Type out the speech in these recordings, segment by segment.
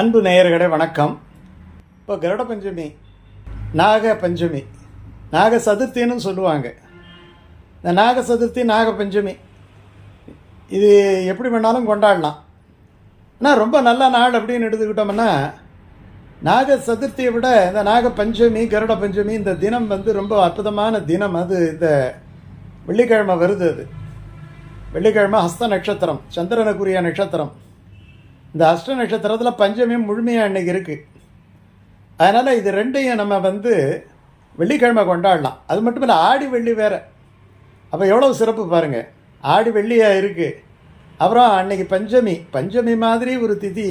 அன்பு நேயர்களே வணக்கம். இப்போ கருட பஞ்சமி நாக பஞ்சமி நாக சதுர்த்தின்னு சொல்லுவாங்க. இந்த நாக சதுர்த்தி நாக பஞ்சமி இது எப்படி வேணாலும் கொண்டாடலாம். ஆனால் ரொம்ப நல்ல நாள் அப்படின்னு எடுத்துக்கிட்டோம்னா நாக சதுர்த்தியை விட இந்த நாக பஞ்சமி கருட பஞ்சமி இந்த தினம் வந்து ரொம்ப அற்புதமான தினம். அது இந்த வெள்ளிக்கிழமை வருது அது. வெள்ளிக்கிழமை ஹஸ்த நட்சத்திரம் சந்திரனுக்குரிய நட்சத்திரம். இந்த அஷ்ட நட்சத்திரத்தில் பஞ்சமி முழுமையாக அன்னைக்கு இருக்குது அதனால் இது ரெண்டையும் நம்ம வந்து வெள்ளிக்கிழமை கொண்டாடலாம். அது மட்டும் இல்லை ஆடி வெள்ளி வேறு. அப்போ எவ்வளோ சிறப்பு பாருங்கள் ஆடி வெள்ளியாக இருக்குது அப்புறம் அன்னைக்கு பஞ்சமி. பஞ்சமி மாதிரி ஒரு திதி.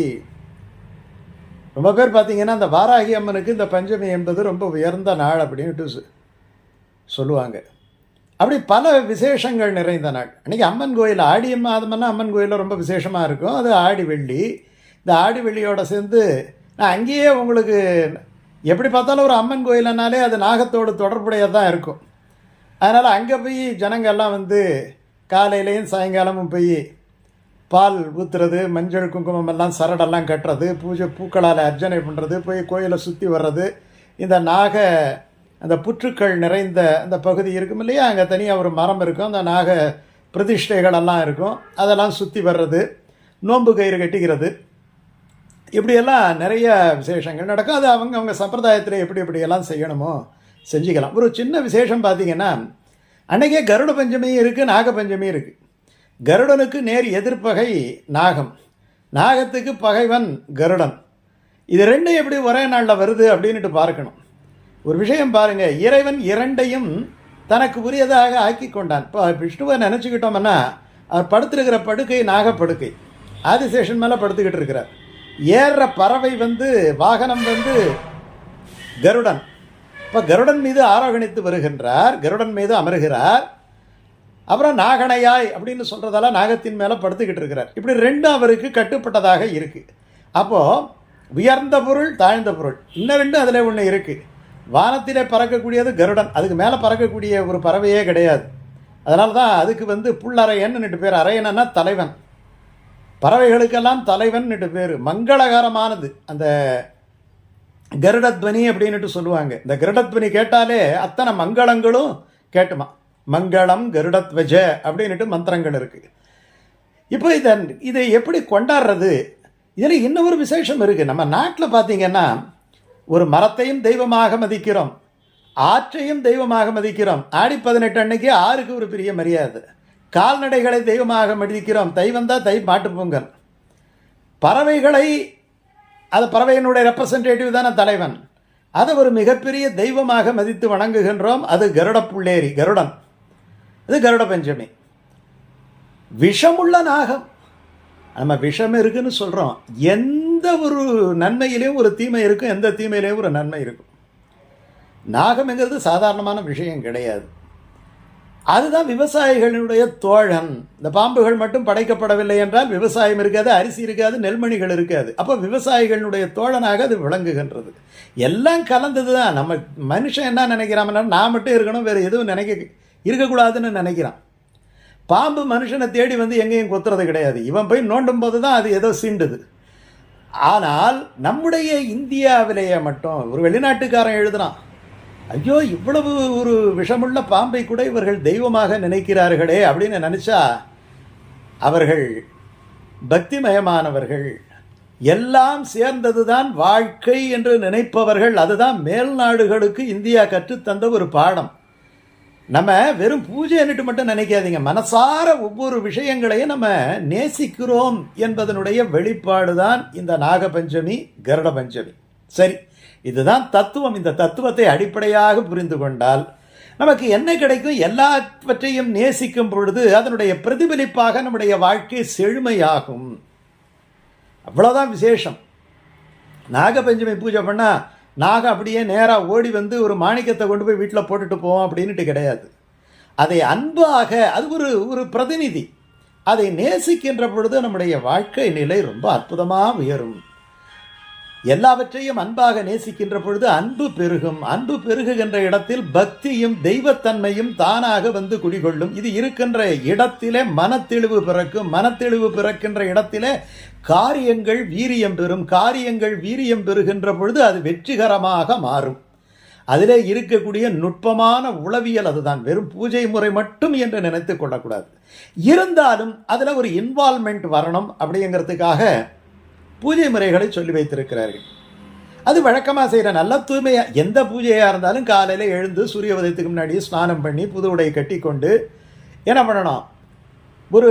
ரொம்ப பேர் பார்த்தீங்கன்னா அந்த வாராகி அம்மனுக்கு இந்த பஞ்சமி என்பது ரொம்ப உயர்ந்த நாள் அப்படின்ட்டு சொல்லுவாங்க. அப்படி பல விசேஷங்கள் நிறைந்த நாள். அன்றைக்கி அம்மன் கோயில் ஆடி மாதம்னா அம்மன் கோயிலில் ரொம்ப விசேஷமாக இருக்கும். அது ஆடி வெள்ளி. இந்த ஆடி வெள்ளியோடு சேர்ந்து நான் அங்கேயே உங்களுக்கு எப்படி பார்த்தாலும் ஒரு அம்மன் கோயிலனாலே அது நாகத்தோடு தொடர்புடையதாக தான் இருக்கும். அதனால் அங்கே போய் ஜனங்கள்லாம் வந்து காலையிலையும் சாயங்காலமும் போய் பால் ஊற்றுறது மஞ்சள் குங்குமம் எல்லாம் சரடெல்லாம் கட்டுறது பூஜை பூக்களால் அர்ச்சனை பண்ணுறது போய் கோயிலை சுற்றி வர்றது இந்த நாக அந்த புற்றுக்கள் நிறைந்த அந்த பகுதி இருக்கும் இல்லையா? அங்கே தனியாக ஒரு மரம் இருக்கும். அந்த நாக பிரதிஷ்டைகள் எல்லாம் இருக்கும். அதெல்லாம் சுற்றி வர்றது நோன்பு கயிறு கட்டிக்கிறது. இப்படியெல்லாம் நிறைய விசேஷங்கள் நடக்கும். அது அவங்க அவங்க சம்பிரதாயத்தில் எப்படி எப்படியெல்லாம் செய்யணுமோ செஞ்சுக்கலாம். ஒரு சின்ன விசேஷம் பார்த்தீங்கன்னா அன்றைக்கே கருட பஞ்சமியும் இருக்குது நாக பஞ்சமியும் இருக்குது கருடனுக்கு நேர் எதிர்ப்பகை நாகம். நாகத்துக்கு பகைவன் கருடன். இது ரெண்டும் எப்படி ஒரே நாளில் வருது அப்படின்ட்டு பார்க்கணும். ஒரு விஷயம் பாருங்கள் இறைவன் இரண்டையும் தனக்கு உரியதாக ஆக்கி கொண்டான். இப்போ விஷ்ணுவை நினச்சிக்கிட்டோம்னா அவர் படுத்திருக்கிற படுக்கை நாகப்படுக்கை. ஆதிசேஷன் மேலே படுத்துக்கிட்டு இருக்கிறார். ஏறுற பறவை வந்து வாகனம் வந்து கருடன். இப்போ கருடன் மீது ஆரோகணித்து வருகின்றார் கருடன் மீது அமருகிறார். அப்புறம் நாகனையாய் அப்படின்னு சொல்கிறதால நாகத்தின் மேலே படுத்துக்கிட்டு இருக்கிறார். இப்படி ரெண்டும் அவருக்கு கட்டுப்பட்டதாக இருக்குது அப்போது உயர்ந்த பொருள் தாழ்ந்த பொருள். இன்னும் ரெண்டும் அதில் ஒன்று இருக்குது வானத்திலே பறக்கக்கூடியது கருடன். அதுக்கு மேலே பறக்கக்கூடிய ஒரு பறவையே கிடையாது. அதனால தான் அதுக்கு வந்து புல்லறையன்னு பேர். அரையனன்னா தலைவன். பறவைகளுக்கெல்லாம் தலைவன்னுட்டு பேர். மங்களகரமானது. அந்த கருடத்வனி அப்படின்னுட்டு சொல்லுவாங்க. இந்த கருடத்வனி கேட்டாலே அத்தனை மங்களங்களும் கேட்டுமா. மங்களம் கருடத்வஜ அப்படின்னுட்டு மந்திரங்கள் இருக்குது இப்போ இதை இதை எப்படி கொண்டாடுறது? இதில் இன்னொரு விசேஷம் இருக்குது நம்ம நாட்டில் பார்த்தீங்கன்னா ஒரு மரத்தையும் தெய்வமாக மதிக்கிறோம். ஆற்றையும் தெய்வமாக மதிக்கிறோம். ஆடி பதினெட்டு அன்னைக்கு ஆறுக்கு ஒரு பெரிய மரியாதை. கால்நடைகளை தெய்வமாக மதிக்கிறோம். தை வந்தால் தை மாட்டு பொங்கல். பறவைகளை அது பறவையினுடைய ரெப்ரசன்டேட்டிவ் தானே தலைவன். அதை ஒரு மிகப்பெரிய தெய்வமாக மதித்து வணங்குகின்றோம். அது கருட புள்ளேரி கருடன். இது கருட பஞ்சமி. விஷமுள்ள நாகம். நம்ம விஷம் இருக்குன்னு சொல்கிறோம் எந்த எந்த ஒரு நன்மையிலையும் ஒரு தீமை இருக்கும் எந்த தீமையிலையும் ஒரு நன்மை இருக்கும். நாகம்ங்கிறது சாதாரணமான விஷயம் கிடையாது. அதுதான் விவசாயிகளுடைய தோழன். இந்த பாம்புகள் மட்டும் படைக்கப்படவில்லை என்றால் விவசாயம் இருக்காது அரிசி இருக்காது நெல்மணிகள் இருக்காது. அப்போ விவசாயிகளுடைய தோழனாக அது விளங்குகின்றது. எல்லாம் கலந்தது தான் நம்ம மனுஷன் என்ன நினைக்கிறான்னா நான் மட்டும் இருக்கணும் வேறு எதுவும் நினைக்க இருக்கக்கூடாதுன்னு நினைக்கிறான். பாம்பு மனுஷனை தேடி வந்து எங்கேயும் கொத்துறது கிடையாது. இவன் போய் நோண்டும் போது தான் அது ஏதோ சீண்டுது. ஆனால் நம்முடைய இந்தியாவிலேயே மட்டும் ஒரு வெளிநாட்டுக்காரன் எழுதுனான் ஐயோ இவ்வளவு ஒரு விஷமுள்ள பாம்பை கூட இவர்கள் தெய்வமாக நினைக்கிறார்களே அப்படின்னு நினச்சா அவர்கள் பக்திமயமானவர்கள் எல்லாம் சேர்ந்ததுதான் வாழ்க்கை என்று நினைப்பவர்கள் அதுதான் மேல் நாடுகளுக்கு இந்தியா கற்றுத்தந்த ஒரு பாடம். நம்ம வெறும் பூஜைன்னுட்டு மட்டும் நினைக்காதீங்க. மனசார ஒவ்வொரு விஷயங்களையும் நம்ம நேசிக்கிறோம் என்பதனுடைய வெளிப்பாடு தான் இந்த நாகபஞ்சமி கருட பஞ்சமி. சரி இதுதான் தத்துவம். இந்த தத்துவத்தை அடிப்படையாக புரிந்து கொண்டால் நமக்கு என்ன கிடைக்கும்? எல்லாவற்றையும் நேசிக்கும் பொழுது அதனுடைய பிரதிபலிப்பாக நம்முடைய வாழ்க்கை செழுமையாகும். அவ்வளோதான் விசேஷம். நாகபஞ்சமி பூஜை பண்ணால் நாக அப்படியே நேராக ஓடி வந்து ஒரு மாணிக்கத்தை கொண்டு போய் வீட்டில் போட்டுட்டு போவோம் அப்படின்ட்டு கிடையாது. அதை அன்பாக அது ஒரு ஒரு பிரதிநிதி. அதை நேசிக்கின்ற பொழுது நம்முடைய வாழ்க்கை நிலை ரொம்ப அற்புதமாக உயரும். எல்லாவற்றையும் அன்பாக நேசிக்கின்ற பொழுது அன்பு பெருகும். அன்பு பெருகுகின்ற இடத்தில் பக்தியும் தெய்வத்தன்மையும் தானாக வந்து குடிகொள்ளும். இது இருக்கின்ற இடத்திலே மனத்தெளிவு பிறக்கும். மனத்தெளிவு பிறக்கின்ற இடத்திலே காரியங்கள் வீரியம் பெறும். காரியங்கள் வீரியம் பெறுகின்ற பொழுது அது வெற்றிகரமாக மாறும். அதிலே இருக்கக்கூடிய நுட்பமான உளவியல் அதுதான். வெறும் பூஜை முறை மட்டும் என்று நினைத்து கொள்ளக்கூடாது. இருந்தாலும் அதில் ஒரு இன்வால்மெண்ட் வரணும் அப்படிங்கிறதுக்காக பூஜை முறைகளை சொல்லி வைத்திருக்கிறார்கள். அது வழக்கமாக செய்கிற நல்ல தூய்மையாக எந்த பூஜையாக இருந்தாலும் காலையில் எழுந்து சூரிய உதயத்துக்கு முன்னாடி ஸ்நானம் பண்ணி புது உடை கட்டி கொண்டு என்ன பண்ணணும்? ஒரு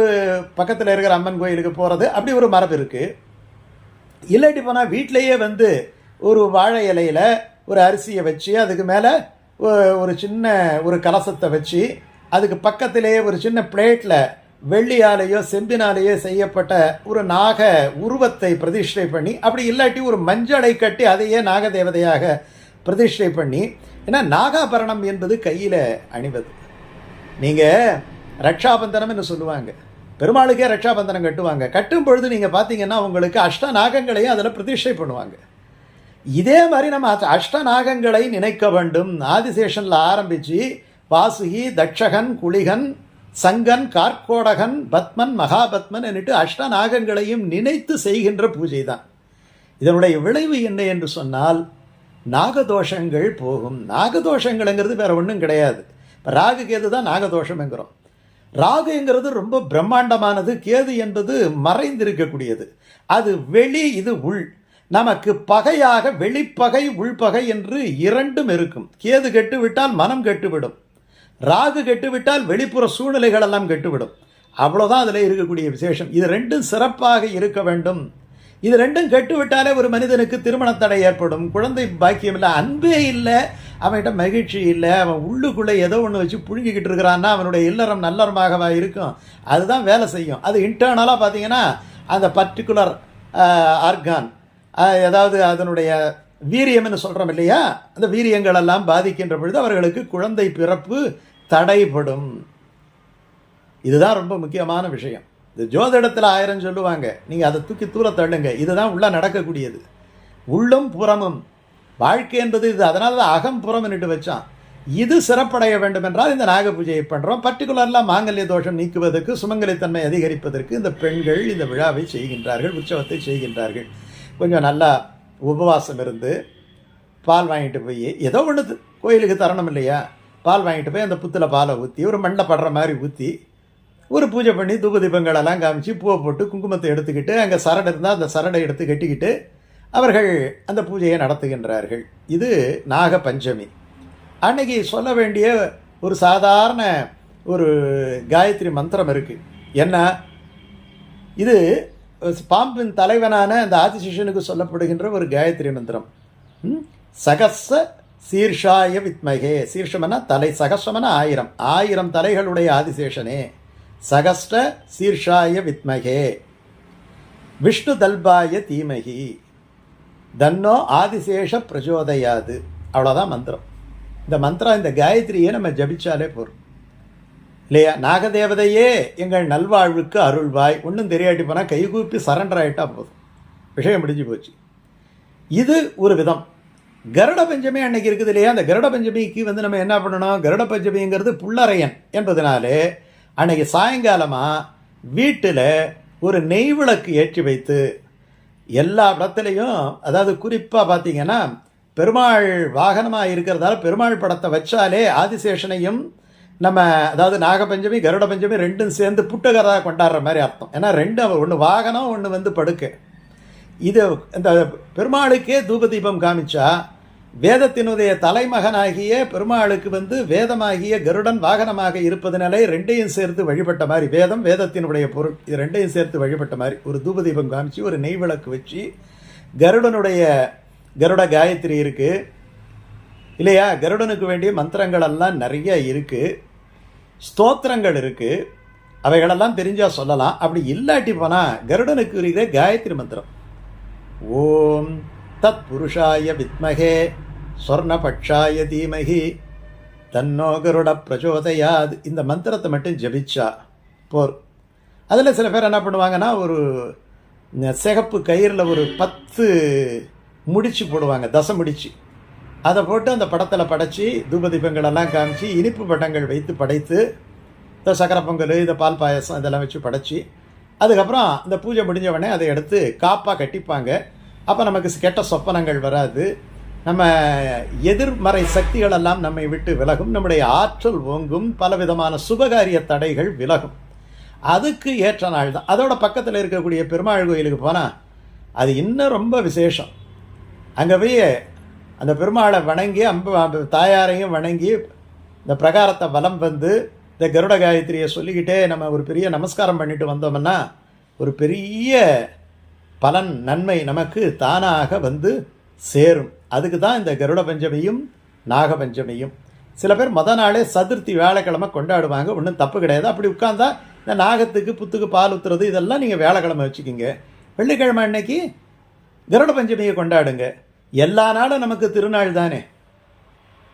பக்கத்தில் இருக்கிற அம்மன் கோயிலுக்கு போகிறது அப்படி ஒரு மரபு இருக்குது இல்லாட்டி போனால் வீட்டிலையே வந்து ஒரு வாழை இலையில் ஒரு அரிசியை வச்சு அதுக்கு மேலே ஒரு சின்ன ஒரு கலசத்தை வச்சு அதுக்கு பக்கத்திலேயே ஒரு சின்ன பிளேட்டில் வெள்ளியாலேயோ செம்பினாலேயோ செய்யப்பட்ட ஒரு நாக உருவத்தை பிரதிஷ்டை பண்ணி அப்படி இல்லாட்டி ஒரு மஞ்சளை கட்டி அதையே நாக தேவதையாக பிரதிஷ்டை பண்ணி ஏன்னா நாகாபரணம் என்பது கையில் அணிவது. நீங்கள் ரக்ஷாபந்தனம்னு சொல்லுவாங்க. பெருமாளுக்கே ரக்ஷாபந்தனம் கட்டுவாங்க. கட்டும் பொழுது நீங்கள் பார்த்தீங்கன்னா உங்களுக்கு அஷ்ட நாகங்களையும் அதில் பிரதிஷ்டை பண்ணுவாங்க. இதே மாதிரி நம்ம அஷ்ட நாகங்களை நினைக்க வேண்டும். ஆதிசேஷனில் ஆரம்பித்து வாசுகி தட்சகன் குளிகன் சங்கன் கார்கோடகன் பத்மன் மகாபத்மன் என்னிட்டு அஷ்டநாகங்களையும் நினைத்து செய்கின்ற பூஜை தான் இதனுடைய விளைவு என்ன என்று சொன்னால் நாகதோஷங்கள் போகும். நாகதோஷங்கள்ங்கிறது வேற ஒன்றும் கிடையாது. இப்போ ராகு கேது தான் நாகதோஷம்ங்கிறோம் ராகுங்கிறது ரொம்ப பிரம்மாண்டமானது. கேது என்பது மறைந்திருக்கக்கூடியது. அது வெளி இது உள். நமக்கு பகையாக வெளிப்பகை உள்பகை என்று இரண்டும் இருக்கும். கேது கெட்டுவிட்டால் மனம் கெட்டுவிடும். ராகு கெட்டுவிட்டால் வெளிப்புற சூழ்நிலைகள் எல்லாம் கெட்டுவிடும். அவ்வளோதான் அதில் இருக்கக்கூடிய விசேஷம். இது ரெண்டும் சிறப்பாக இருக்க வேண்டும். இது ரெண்டும் கெட்டுவிட்டாலே ஒரு மனிதனுக்கு திருமண தடை ஏற்படும். குழந்தை பாக்கியம் இல்லை அன்பே இல்லை அவன்கிட்ட மகிழ்ச்சி இல்லை அவன் உள்ளுக்குள்ளே ஏதோ ஒன்று வச்சு புழுங்கிக்கிட்டு இருக்கிறான்னா அவனுடைய இல்லறம் நல்லறமாகவா இருக்கும். அதுதான் வேலை செய்யும். அது இன்டர்னலாக பார்த்தீங்கன்னா அந்த பர்டிகுலர் ஆர்கான் ஏதாவது அதனுடைய வீரியம்னு சொல்கிறோம் இல்லையா? அந்த வீரியங்கள் எல்லாம் பாதிக்கின்ற பொழுது அவர்களுக்கு குழந்தை பிறப்பு தடைப்படும் இதுதான் ரொம்ப முக்கியமான விஷயம். இந்த ஜோதிடத்தில் ஆயிரம் சொல்லுவாங்க. நீங்கள் அதை தூக்கி தூர தள்ளுங்க. இதுதான் உள்ளே நடக்கக்கூடியது. உள்ளும் புறமும். வாழ்க்கை என்பது இது. அதனால தான் அகம் புறம் வச்சான். இது சிறப்படைய வேண்டும் என்றால் இந்த நாக பூஜையை பண்ணுறோம் பர்டிகுலர்லாம் மாங்கல்ய தோஷம் நீக்குவதற்கு சுமங்கலித்தன்மை அதிகரிப்பதற்கு இந்த பெண்கள் இந்த விழாவை செய்கின்றார்கள் உற்சவத்தை செய்கின்றார்கள். கொஞ்சம் நல்லா உபவாசம் இருந்து பால் வாங்கிட்டு போய் ஏதோ ஒன்று கோயிலுக்கு தரணும் இல்லையா? பால் வாங்கிட்டு போய் அந்த புத்தில் பாலை ஊற்றி ஒரு மண்ணை படுற மாதிரி ஊற்றி ஒரு பூஜை பண்ணி தூப தீபங்களெல்லாம் காமிச்சு பூவை போட்டு குங்குமத்தை எடுத்துக்கிட்டு அங்கே சரடு இருந்தால் அந்த சரடை எடுத்து கட்டிக்கிட்டு அவர்கள் அந்த பூஜையை நடத்துகின்றார்கள். இது நாக பஞ்சமி அன்னைக்கு சொல்ல வேண்டிய ஒரு சாதாரண ஒரு காயத்ரி மந்திரம் இருக்குது என்ன? இது பாம்பின் தலைவனான அந்த ஆதிசிஷனுக்கு சொல்லப்படுகின்ற ஒரு காயத்ரி மந்திரம். சகச சீர்ஷாய வித்மகே. சீர்ஷமன தலை சகசமனா ஆயிரம். ஆயிரம் தலைகளுடைய ஆதிசேஷனே. சகஸ்ட சீர்ஷாய வித்மகே. விஷ்ணு தல்பாய தீமகி. தன்னோ ஆதிசேஷ பிரஜோதயாது. அவ்வளோதான் மந்திரம். இந்த மந்திரம் இந்த காயத்ரியை நம்ம ஜபிச்சாலே போகிறோம் இல்லையா? நாகதேவதையே எங்கள் நல்வாழ்வுக்கு அருள்வாய். ஒன்றும் தெரியாட்டி போனால் கைகூப்பி சரண்டர் ஆகிட்டா போதும். விஷயம் முடிஞ்சு போச்சு. இது ஒரு விதம். கருட பஞ்சமி அன்னைக்கு இருக்குது இல்லையா? அந்த கருட பஞ்சமிக்கு வந்து நம்ம என்ன பண்ணணும்? கருட பஞ்சமிங்கிறது புள்ளரையன் என்பதனாலே அன்னைக்கு சாயங்காலமாக வீட்டில் ஒரு நெய் விளக்கு ஏற்றி வைத்து எல்லா இடத்துலையும் அதாவது குறிப்பாக பார்த்தீங்கன்னா பெருமாள் வாகனமாக இருக்கிறதால பெருமாள் படத்தை வச்சாலே ஆதிசேஷனையும் நம்ம அதாவது நாகபஞ்சமி கருட பஞ்சமி ரெண்டும் சேர்ந்து புட்டகராக கொண்டாடுற மாதிரி அர்த்தம். ஏன்னா ரெண்டு ஒன்று வாகனம் ஒன்று வந்து படுக்கை. இது இந்த பெருமாளுக்கே தூப தீபம் காமிச்சா வேதத்தினுடைய தலைமகனாகிய பெருமாளுக்கு வந்து வேதமாகிய கருடன் வாகனமாக இருப்பதனாலே ரெண்டையும் சேர்த்து வழிபட்ட மாதிரி வேதம் வேதத்தினுடைய பொருள் இது ரெண்டையும் சேர்த்து வழிபட்ட மாதிரி ஒரு தூப தீபம் காமிச்சு ஒரு நெய் விளக்கு வச்சு கருடனுடைய கருட காயத்ரி இருக்குது இல்லையா? கருடனுக்கு வேண்டிய மந்திரங்கள் எல்லாம் நிறைய இருக்குது ஸ்தோத்திரங்கள் இருக்குது அவைகளெல்லாம் தெரிஞ்சால் சொல்லலாம். அப்படி இல்லாட்டி போனால் கருடனுக்கு இருக்கிற காயத்ரி மந்திரம். ஓம் தத் புருஷாய வித்மகே சொர்ணபக்ஷாய தீமகி தன்னோ கருட பிரச்சோதையாது. இந்த மந்திரத்தை மட்டும் ஜபிச்சா போர். அதில் சில பேர் என்ன பண்ணுவாங்கன்னா ஒரு சிகப்பு கயிறில் ஒரு பத்து முடிச்சு போடுவாங்க. தசை முடிச்சு. அதை போட்டு அந்த படத்தில் படைச்சி தூபதீபங்களெல்லாம் காமிச்சு இனிப்பு பட்டங்கள் வைத்து படைத்து இந்த சக்கரை பொங்கல் இந்த பால் பாயசம் இதெல்லாம் வச்சு படைச்சி அதுக்கப்புறம் இந்த பூஜை முடிஞ்ச உடனே அதை எடுத்து காப்பாக கட்டிப்பாங்க. அப்போ நமக்கு கெட்ட சொப்பனங்கள் வராது. நம்ம எதிர்மறை சக்திகள் எல்லாம் நம்மை விட்டு விலகும். நம்முடைய ஆற்றல் ஓங்கும். பலவிதமான சுபகாரிய தடைகள் விலகும். அதுக்கு ஏற்ற நாள் தான் அதோட பக்கத்தில் இருக்கக்கூடிய பெருமாள் கோயிலுக்கு போனால் அது இன்னும் ரொம்ப விசேஷம். அங்கே போய் அந்த பெருமாளை வணங்கி அம்ப தாயாரையும் வணங்கி இந்த பிரகாரத்தை வலம் வந்து இந்த கருட காயத்ரியை சொல்லிக்கிட்டே நம்ம ஒரு பெரிய நமஸ்காரம் பண்ணிட்டு வந்தோம்னா ஒரு பெரிய பலன் நன்மை நமக்கு தானாக வந்து சேரும். அதுக்கு தான் இந்த கருட பஞ்சமியும் நாக பஞ்சமியும். சில பேர் மொதல் நாளே சதுர்த்தி வேலைக்கிழமை கொண்டாடுவாங்க ஒன்றும் தப்பு கிடையாது. அப்படி உட்காந்தா இந்த நாகத்துக்கு புத்துக்கு பால் ஊத்துறது இதெல்லாம் நீங்கள் வேலைக்கிழமை வச்சுக்கிங்க. வெள்ளிக்கிழமை அன்னைக்கு கருட பஞ்சமியை கொண்டாடுங்க. எல்லா நாளும் நமக்கு திருநாள் தானே